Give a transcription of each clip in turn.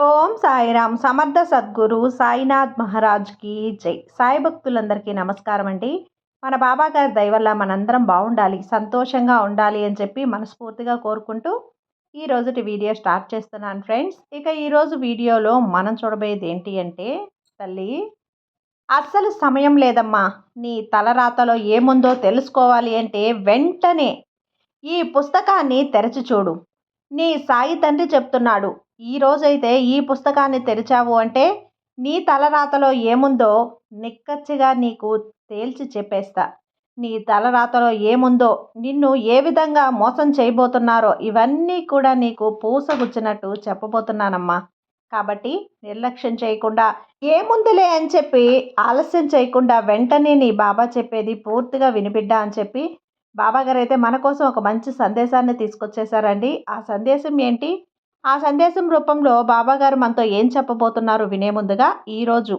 ఓం సాయిరామ్. సమర్థ సద్గురు సాయినాథ్ మహారాజ్కి జై. సాయి భక్తులందరికీ నమస్కారం అండి. మన బాబా గారి దయ మనందరం బాగుండాలి సంతోషంగా ఉండాలి అని చెప్పి మనస్ఫూర్తిగా కోరుకుంటూ ఈ రోజుటి వీడియో స్టార్ట్ చేస్తున్నాను ఫ్రెండ్స్. ఇక ఈరోజు వీడియోలో మనం చూడబోయేది ఏంటి అంటే తల్లి అస్సలు సమయం లేదమ్మా. నీ తలరాతలో ఏముందో తెలుసుకోవాలి అంటే వెంటనే ఈ పుస్తకాన్ని తెరచి చూడు. నీ సాయి తండ్రి చెప్తున్నాడు ఈరోజైతే ఈ పుస్తకాన్ని తెరిచావు అంటే నీ తలరాతలో ఏముందో నిక్కచ్చిగా నీకు తేల్చి చెప్పేస్తా. నీ తలరాతలో ఏముందో నిన్ను ఏ విధంగా మోసం చేయబోతున్నారో ఇవన్నీ కూడా నీకు పూసగుచ్చినట్టు చెప్పబోతున్నానమ్మా. కాబట్టి నిర్లక్ష్యం చేయకుండా ఏముందిలే అని చెప్పి ఆలస్యం చేయకుండా వెంటనే నీ బాబా చెప్పేది పూర్తిగా వినిపిడ్డా అని చెప్పి బాబాగారు అయితే మన కోసం ఒక మంచి సందేశాన్ని తీసుకొచ్చేసారండి ఆ సందేశం ఏంటి? ఆ సందేశం రూపంలో బాబాగారు మనతో ఏం చెప్పబోతున్నారు వినే ముందుగా ఈరోజు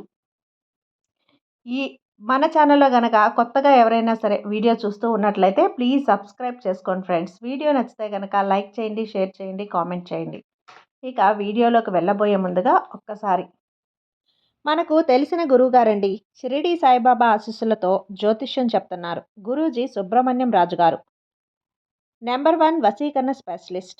ఈ మన ఛానల్లో కనుక కొత్తగా ఎవరైనా సరే వీడియో చూస్తూ ఉన్నట్లయితే ప్లీజ్ సబ్స్క్రైబ్ చేసుకోండి ఫ్రెండ్స్. వీడియో నచ్చితే కనుక లైక్ చేయండి షేర్ చేయండి కామెంట్ చేయండి. ఇక వీడియోలోకి వెళ్ళబోయే ముందుగా ఒక్కసారి. మనకు తెలిసిన గురువుగారండి. షిరిడి సాయిబాబా ఆశీస్సులతో జ్యోతిష్యం చెప్తున్నారు. గురూజీ సుబ్రహ్మణ్యం రాజు గారు నెంబర్ వన్ వసీకరణ స్పెషలిస్ట్.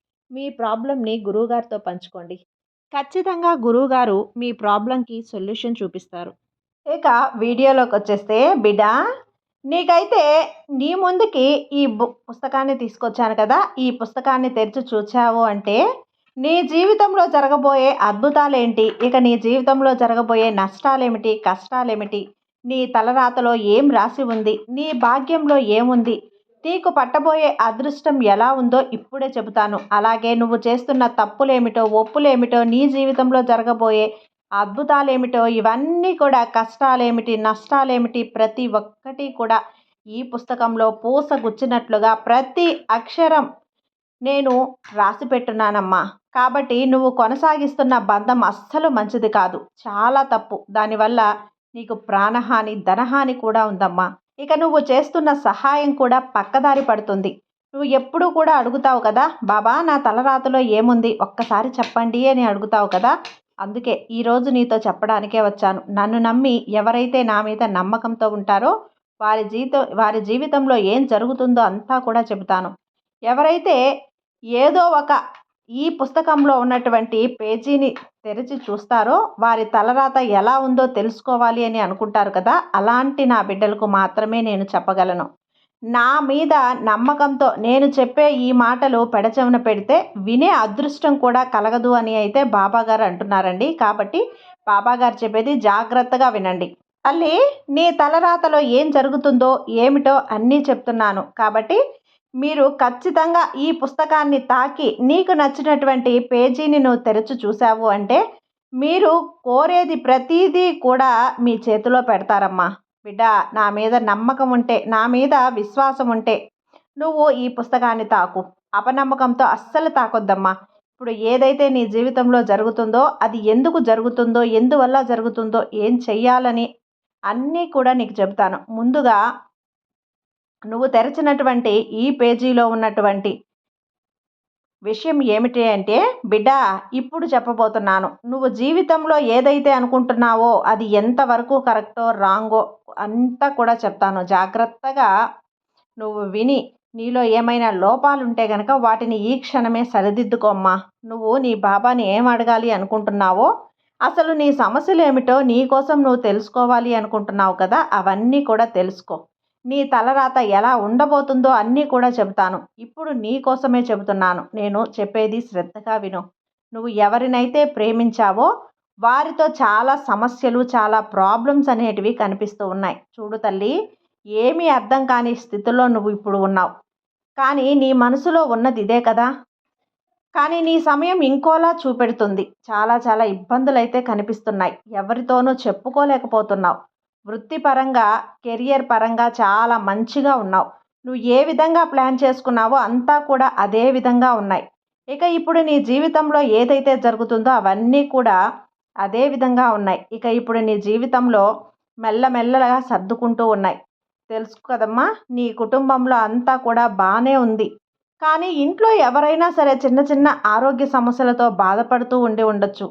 మీ ప్రాబ్లంని గురువుగారితో పంచుకోండి. ఖచ్చితంగా గురువుగారు మీ ప్రాబ్లంకి సొల్యూషన్ చూపిస్తారు. ఇక వీడియోలోకి వచ్చేస్తే బిడ్డ నీకైతే నీ ముందుకి ఈ పుస్తకాన్ని తీసుకొచ్చాను కదా ఈ పుస్తకాన్ని తెరిచి చూచావు అంటే నీ జీవితంలో జరగబోయే అద్భుతాలేంటి? ఇక నీ జీవితంలో జరగబోయే నష్టాలేమిటి? కష్టాలేమిటి? నీ తలరాతలో ఏం రాసి ఉంది? నీ భాగ్యంలో ఏముంది? నీకు పట్టబోయే అదృష్టం ఎలా ఉందో ఇప్పుడే చెబుతాను. అలాగే నువ్వు చేస్తున్న తప్పులేమిటో ఒప్పులేమిటో నీ జీవితంలో జరగబోయే అద్భుతాలేమిటో ఇవన్నీ కూడా కష్టాలేమిటి నష్టాలేమిటి ప్రతి ఒక్కటి కూడా ఈ పుస్తకంలో పూస గుచ్చినట్లుగా ప్రతి అక్షరం నేను రాసి పెట్టున్నానమ్మా కాబట్టి నువ్వు కొనసాగిస్తున్న బంధం అస్సలు మంచిది కాదు. చాలా తప్పు. దానివల్ల నీకు ప్రాణహాని ధనహాని కూడా ఉందమ్మా. ఇక నువ్వు చేస్తున్న సహాయం కూడా పక్కదారి పడుతుంది. నువ్వు ఎప్పుడూ కూడా అడుగుతావు కదా బాబా నా తలరాతలో ఏముంది? ఒక్కసారి చెప్పండి అని అడుగుతావు కదా. అందుకే ఈరోజు నీతో చెప్పడానికే వచ్చాను. నన్ను నమ్మి ఎవరైతే నా మీద నమ్మకంతో ఉంటారో వారి జీవితం వారి జీవితంలో ఏం జరుగుతుందో అంతా కూడా చెబుతాను. ఎవరైతే ఏదో ఒక ఈ పుస్తకంలో ఉన్నటువంటి పేజీని తెరిచి చూస్తారో వారి తలరాత ఎలా ఉందో తెలుసుకోవాలి అని అనుకుంటారు కదా అలాంటి నా బిడ్డలకు మాత్రమే నేను చెప్పగలను. నా మీద నమ్మకంతో నేను చెప్పే ఈ మాటలు పెడచెవిన పెడితే వినే అదృష్టం కూడా కలగదు అని అయితే బాబాగారు అంటున్నారండి. కాబట్టి బాబాగారు చెప్పేది జాగ్రత్తగా వినండి. తల్లి నీ తలరాతలో ఏం జరుగుతుందో ఏమిటో అన్నీ చెప్తున్నాను. కాబట్టి మీరు ఖచ్చితంగా ఈ పుస్తకాన్ని తాకి నీకు నచ్చినటువంటి పేజీని నువ్వు తెరచి చూసావు అంటే మీరు కోరేది ప్రతీదీ కూడా మీ చేతిలో పెడతారమ్మా. బిడ్డ నా మీద నమ్మకం ఉంటే నా మీద విశ్వాసం ఉంటే నువ్వు ఈ పుస్తకాన్ని తాకు. అపనమ్మకంతో అస్సలు తాకొద్దమ్మా. ఇప్పుడు ఏదైతే నీ జీవితంలో జరుగుతుందో అది ఎందుకు జరుగుతుందో ఎందువల్ల జరుగుతుందో ఏం చెయ్యాలని అన్నీ కూడా నీకు చెబుతాను. ముందుగా నువ్వు తెరచినటువంటి ఈ పేజీలో ఉన్నటువంటి విషయం ఏమిటి అంటే బిడ్డ ఇప్పుడు చెప్పబోతున్నాను. నువ్వు జీవితంలో ఏదైతే అనుకుంటున్నావో అది ఎంతవరకు కరెక్టో రాంగో అంతా కూడా చెప్తాను. జాగ్రత్తగా నువ్వు విని నీలో ఏమైనా లోపాలు ఉంటే కనుక వాటిని ఈ క్షణమే సరిదిద్దుకోమ్మా. నువ్వు నీ బాబాని ఏం అడగాలి అనుకుంటున్నావో అసలు నీ సమస్యలు ఏమిటో నీ కోసం నువ్వు తెలుసుకోవాలి అనుకుంటున్నావు కదా అవన్నీ కూడా తెలుసుకో. నీ తలరాత ఎలా ఉండబోతుందో అన్నీ కూడా చెబుతాను. ఇప్పుడు నీ కోసమే చెబుతున్నాను. నేను చెప్పేది శ్రద్ధగా విను. నువ్వు ఎవరినైతే ప్రేమించావో వారితో చాలా సమస్యలు చాలా ప్రాబ్లమ్స్ అనేటివి కనిపిస్తూ ఉన్నాయి. చూడు తల్లి ఏమీ అర్థం కాని స్థితిలో నువ్వు ఇప్పుడు ఉన్నావు. కానీ నీ మనసులో ఉన్నది ఇదే కదా? కానీ నీ సమయం ఇంకోలా చూపెడుతుంది. చాలా చాలా ఇబ్బందులు అయితే కనిపిస్తున్నాయి. ఎవరితోనూ చెప్పుకోలేకపోతున్నావు. వృత్తిపరంగా కెరియర్ పరంగా చాలా మంచిగా ఉన్నావు. నువ్వు ఏ విధంగా ప్లాన్ చేసుకున్నావో అంతా కూడా అదే విధంగా ఉన్నాయి. ఇక ఇప్పుడు నీ జీవితంలో ఏదైతే జరుగుతుందో అవన్నీ కూడా అదే విధంగా ఉన్నాయి. ఇక ఇప్పుడు నీ జీవితంలో మెల్లమెల్లగా సర్దుకుంటూ ఉన్నాయి. తెలుసు కదమ్మా నీ కుటుంబంలో అంతా కూడా బాగానే ఉంది. కానీ ఇంట్లో ఎవరైనా సరే చిన్న చిన్న ఆరోగ్య సమస్యలతో బాధపడుతూ ఉండి ఉండొచ్చు.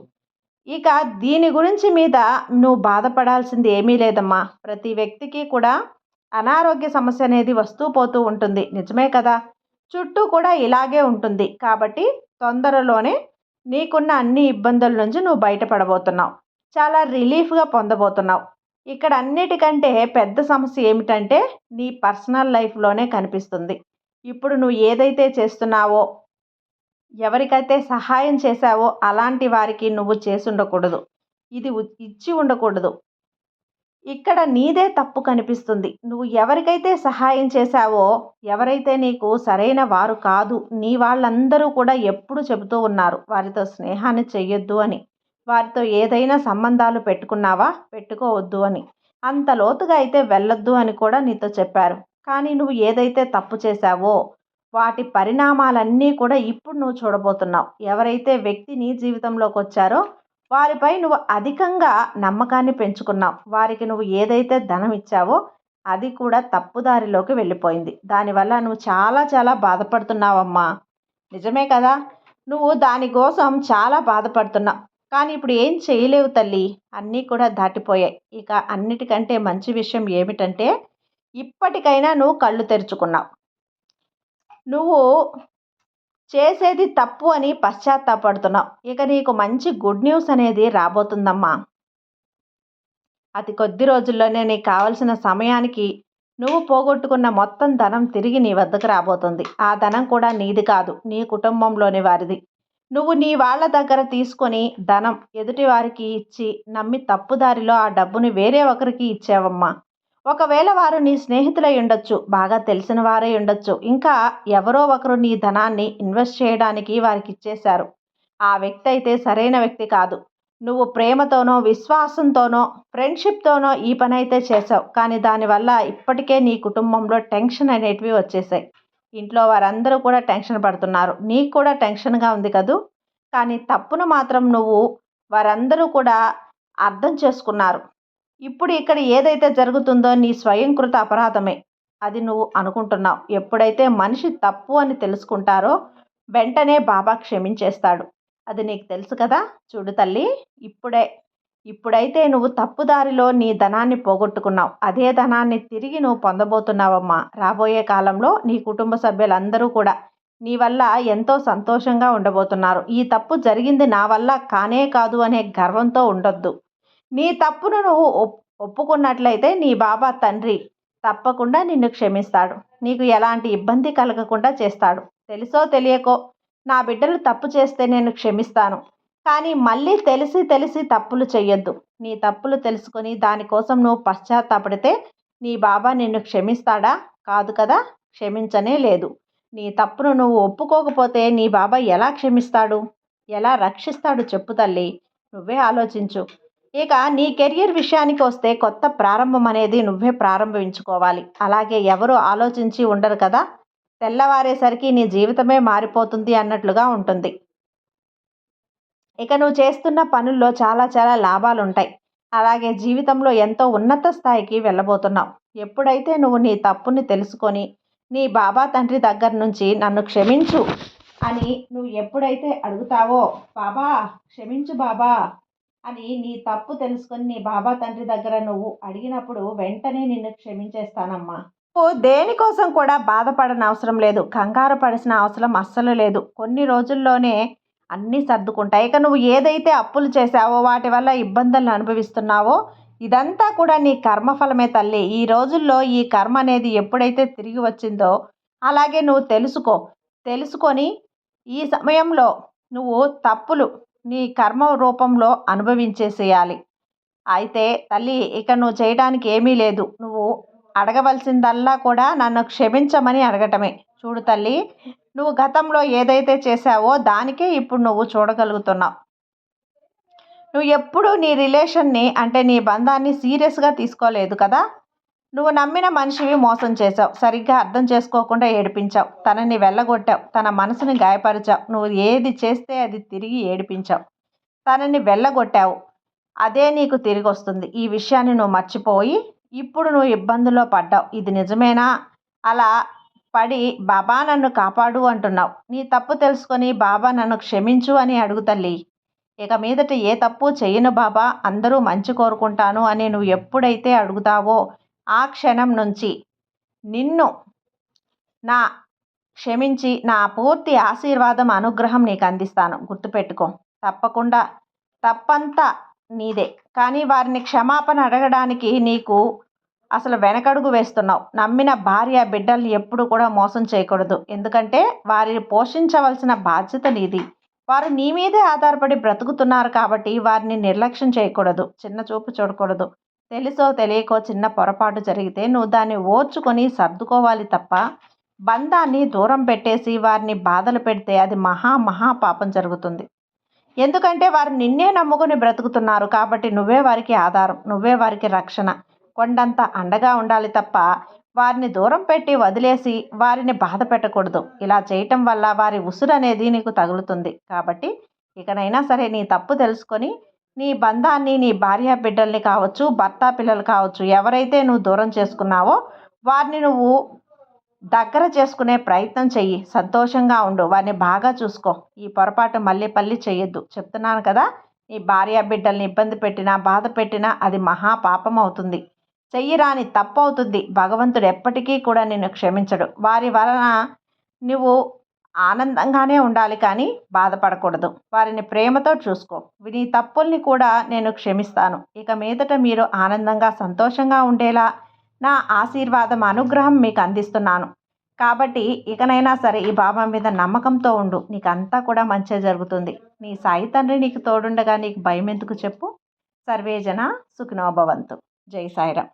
ఇక దీని గురించి మీద నువ్వు బాధపడాల్సింది ఏమీ లేదమ్మా. ప్రతి వ్యక్తికి కూడా అనారోగ్య సమస్య అనేది వస్తూ పోతూ ఉంటుంది. నిజమే కదా? చుట్టూ కూడా ఇలాగే ఉంటుంది. కాబట్టి తొందరలోనే నీకున్న అన్ని ఇబ్బందుల నుంచి నువ్వు బయటపడబోతున్నావు. చాలా రిలీఫ్గా పొందబోతున్నావు. ఇక్కడ అన్నిటికంటే పెద్ద సమస్య ఏమిటంటే నీ పర్సనల్ లైఫ్లోనే కనిపిస్తుంది. ఇప్పుడు నువ్వు ఏదైతే చేస్తున్నావో ఎవరికైతే సహాయం చేశావో అలాంటి వారికి నువ్వు చేసి ఉండకూడదు. ఇది ఇచ్చి ఉండకూడదు. ఇక్కడ నీదే తప్పు కనిపిస్తుంది. నువ్వు ఎవరికైతే సహాయం చేశావో ఎవరైతే నీకు సరైన వారు కాదు నీ వాళ్ళందరూ కూడా ఎప్పుడు చెబుతూ ఉన్నారు వారితో స్నేహాన్ని చెయ్యొద్దు అని. వారితో ఏదైనా సంబంధాలు పెట్టుకున్నావా? పెట్టుకోవద్దు అని. అంత లోతుగా అయితే వెళ్ళొద్దు అని కూడా నీతో చెప్పారు. కానీ నువ్వు ఏదైతే తప్పు చేశావో వాటి పరిణామాలన్నీ కూడా ఇప్పుడు నువ్వు చూడబోతున్నావు. ఎవరైతే వ్యక్తి నీ జీవితంలోకి వచ్చారో వారిపై నువ్వు అధికంగా నమ్మకాన్ని పెంచుకున్నావు. వారికి నువ్వు ఏదైతే ధనం ఇచ్చావో అది కూడా తప్పుదారిలోకి వెళ్ళిపోయింది. దానివల్ల నువ్వు చాలా చాలా బాధపడుతున్నావమ్మా. నిజమే కదా? నువ్వు దానికోసం చాలా బాధపడుతున్నావు. కానీ ఇప్పుడు ఏం చేయలేవు తల్లి. అన్నీ కూడా దాటిపోయాయి. ఇక అన్నిటికంటే మంచి విషయం ఏమిటంటే ఇప్పటికైనా నువ్వు కళ్ళు తెరుచుకున్నావు. నువ్వు చేసేది తప్పు అని పశ్చాత్తాపడుతున్నావు. ఇక నీకు మంచి గుడ్ న్యూస్ అనేది రాబోతుందమ్మా. అతి కొద్ది రోజుల్లోనే నీకు కావలసిన సమయానికి నువ్వు పోగొట్టుకున్న మొత్తం ధనం తిరిగి నీ వద్దకు రాబోతుంది. ఆ ధనం కూడా నీది కాదు నీ కుటుంబంలోని వారిది. నువ్వు నీ వాళ్ళ దగ్గర తీసుకొని ధనం ఎదుటి వారికి ఇచ్చి నమ్మి తప్పుదారిలో ఆ డబ్బుని వేరే ఒకరికి ఇచ్చావమ్మా. ఒకవేళ వారు నీ స్నేహితులై ఉండొచ్చు బాగా తెలిసిన వారై ఉండొచ్చు. ఇంకా ఎవరో ఒకరు నీ ధనాన్ని ఇన్వెస్ట్ చేయడానికి వారికి ఇచ్చేశారు ఆ వ్యక్తి అయితే సరైన వ్యక్తి కాదు. నువ్వు ప్రేమతోనో విశ్వాసంతోనో ఫ్రెండ్షిప్తోనో ఈ పని అయితే చేసావు కానీ దానివల్ల ఇప్పటికే నీ కుటుంబంలో టెన్షన్ అనేటివి వచ్చేసాయి ఇంట్లో వారందరూ కూడా టెన్షన్ పడుతున్నారు. నీకు కూడా టెన్షన్గా ఉంది కదూ? కానీ తప్పును మాత్రం నువ్వు వారందరూ కూడా అర్థం చేసుకున్నారు. ఇప్పుడు ఇక్కడ ఏదైతే జరుగుతుందో నీ స్వయంకృత అపరాధమే. అది నువ్వు అనుకుంటున్నావు. ఎప్పుడైతే మనిషి తప్పు అని తెలుసుకుంటారో వెంటనే బాబా క్షమించేస్తాడు. అది నీకు తెలుసు కదా? చూడు తల్లి ఇప్పుడే ఇప్పుడైతే నువ్వు తప్పుదారిలో నీ ధనాన్ని పోగొట్టుకున్నావు. అదే ధనాన్ని తిరిగి నువ్వు పొందబోతున్నావమ్మా. రాబోయే కాలంలో నీ కుటుంబ సభ్యులందరూ కూడా నీ వల్ల ఎంతో సంతోషంగా ఉండబోతున్నారు. ఈ తప్పు జరిగింది నా వల్ల కానే కాదు అనే గర్వంతో ఉండొద్దు. నీ తప్పును నువ్వు ఒప్పుకున్నట్లయితే నీ బాబా తండ్రి తప్పకుండా నిన్ను క్షమిస్తాడు. నీకు ఎలాంటి ఇబ్బంది కలగకుండా చేస్తాడు. తెలుసో తెలియకో నా బిడ్డలు తప్పు చేస్తే నేను క్షమిస్తాను. కానీ మళ్ళీ తెలిసి తెలిసి తప్పులు చెయ్యొద్దు. నీ తప్పులు తెలుసుకొని దానికోసం నువ్వు పశ్చాత్తాపడితే నీ బాబా నిన్ను క్షమిస్తాడా? కాదు కదా? క్షమించనే లేదు. నీ తప్పును నువ్వు ఒప్పుకోకపోతే నీ బాబా ఎలా క్షమిస్తాడు? ఎలా రక్షిస్తాడు చెప్పు తల్లి. నువ్వే ఆలోచించు. ఇక నీ కెరియర్ విషయానికి వస్తే కొత్త ప్రారంభం అనేది నువ్వే ప్రారంభించుకోవాలి. అలాగే ఎవరు ఆలోచించి ఉండరు కదా? తెల్లవారేసరికి నీ జీవితమే మారిపోతుంది అన్నట్లుగా ఉంటుంది. ఇక నువ్వు చేస్తున్న పనుల్లో చాలా చాలా లాభాలు ఉంటాయి అలాగే జీవితంలో ఎంతో ఉన్నత స్థాయికి వెళ్ళబోతున్నావు. ఎప్పుడైతే నువ్వు నీ తప్పుని తెలుసుకొని నీ బాబా తండ్రి దగ్గర నుంచి నన్ను క్షమించు అని నువ్వు ఎప్పుడైతే అడుగుతావో బాబా క్షమించు బాబా అని నీ తప్పు తెలుసుకొని నీ బాబా తండ్రి దగ్గర నువ్వు అడిగినప్పుడు వెంటనే నిన్ను క్షమించేస్తానమ్మా. నువ్వు దేనికోసం కూడా బాధపడని అవసరం లేదు. కంగారు పడిసిన అవసరం అస్సలు లేదు. కొన్ని రోజుల్లోనే అన్నీ సర్దుకుంటాయి. ఇక నువ్వు ఏదైతే అప్పులు చేశావో వాటి వల్ల ఇబ్బందులను అనుభవిస్తున్నావో ఇదంతా కూడా నీ కర్మఫలమే తల్లి. ఈ రోజుల్లో ఈ కర్మ అనేది ఎప్పుడైతే తిరిగి వచ్చిందో అలాగే నువ్వు తెలుసుకో. తెలుసుకొని ఈ సమయంలో నువ్వు తప్పులు నీ కర్మ రూపంలో అనుభవించేసేయాలి అయితే తల్లి ఇక నువ్వు చేయడానికి ఏమీ లేదు. నువ్వు అడగవలసిందల్లా కూడా నన్ను క్షమించమని అడగటమే. చూడు తల్లి నువ్వు గతంలో ఏదైతే చేశావో దానికే ఇప్పుడు నువ్వు చూడగలుగుతున్నావు. నువ్వు ఎప్పుడూ నీ రిలేషన్ని అంటే నీ బంధాన్ని సీరియస్గా తీసుకోలేదు కదా? నువ్వు నమ్మిన మనిషివి మోసం చేసావు సరిగ్గా అర్థం చేసుకోకుండా ఏడిపించావు. తనని వెళ్ళగొట్టావు. తన మనసుని గాయపరిచావు. నువ్వు ఏది చేస్తే అది తిరిగి ఏడిపించావు. తనని వెళ్ళగొట్టావు. అదే నీకు తిరిగి వస్తుంది ఈ విషయాన్ని నువ్వు మర్చిపోయి ఇప్పుడు నువ్వు ఇబ్బందుల్లో పడ్డావు. ఇది నిజమేనా? అలా పడి బాబా నన్ను కాపాడు అంటున్నావు. నీ తప్పు తెలుసుకొని బాబా నన్ను క్షమించు అని అడుగుతల్లి ఇక మీదట ఏ తప్పు చెయ్యను బాబా. అందరూ మంచి కోరుకుంటాను అని నువ్వు ఎప్పుడైతే అడుగుతావో ఆ క్షణం నుంచి నిన్ను నా క్షమించి నా పూర్తి ఆశీర్వాదం అనుగ్రహం నీకు అందిస్తాను. గుర్తుపెట్టుకో. తప్పకుండా తప్పంతా నీదే. కానీ వారిని క్షమాపణ అడగడానికి నీకు అసలు వెనకడుగు వేస్తున్నావు. నమ్మిన భార్య బిడ్డల్ని ఎప్పుడు కూడా మోసం చేయకూడదు. ఎందుకంటే వారిని పోషించవలసిన బాధ్యత నీది. వారు నీ మీదే ఆధారపడి బ్రతుకుతున్నారు కాబట్టి వారిని నిర్లక్ష్యం చేయకూడదు. చిన్న చూపు చూడకూడదు. తెలుసో తెలియకో చిన్న పొరపాటు జరిగితే నువ్వు దాన్ని ఓర్చుకొని సర్దుకోవాలి తప్ప బంధాన్ని దూరం పెట్టేసి వారిని బాధలు పెడితే అది మహా మహా పాపం జరుగుతుంది. ఎందుకంటే వారు నిన్నే నమ్ముకుని బ్రతుకుతున్నారు కాబట్టి నువ్వే వారికి ఆధారం నువ్వే వారికి రక్షణ. కొండంత అండగా ఉండాలి తప్ప వారిని దూరం పెట్టి వదిలేసి వారిని బాధ పెట్టకూడదు. ఇలా చేయటం వల్ల వారి ఉసురు అనేది నీకు తగులుతుంది. కాబట్టి ఇకనైనా సరే నీ తప్పు తెలుసుకొని నీ బంధాన్ని నీ భార్య బిడ్డల్ని కావచ్చు భర్త పిల్లలు కావచ్చు ఎవరైతే నువ్వు దూరం చేసుకున్నావో వారిని నువ్వు దగ్గర చేసుకునే ప్రయత్నం చెయ్యి. సంతోషంగా ఉండు. వారిని బాగా చూసుకో. ఈ పొరపాటు మళ్ళీ పల్లి చేయొద్దు చెప్తున్నాను కదా నీ భార్య బిడ్డల్ని ఇబ్బంది పెట్టినా బాధ పెట్టినా అది మహా పాపం అవుతుంది. చెయ్యిరాని తప్పు అవుతుంది. భగవంతుడు ఎప్పటికీ కూడా నిన్ను క్షమించడు. వారి వలన నువ్వు ఆనందంగానే ఉండాలి కానీ బాధపడకూడదు. వారిని ప్రేమతో చూసుకో. నీ తప్పుల్ని కూడా నేను క్షమిస్తాను. ఇక మీదట మీరు ఆనందంగా సంతోషంగా ఉండేలా నా ఆశీర్వాదం అనుగ్రహం మీకు అందిస్తున్నాను. కాబట్టి ఇకనైనా సరే ఈ బాబా మీద నమ్మకంతో ఉండు. నీకు అంతా కూడా మంచి జరుగుతుంది. నీ సాయి తండ్రి నీకు తోడుండగా నీకు భయం ఎందుకు చెప్పు? సర్వేజన సుఖినోభవంతు. జై సాయిరామ్.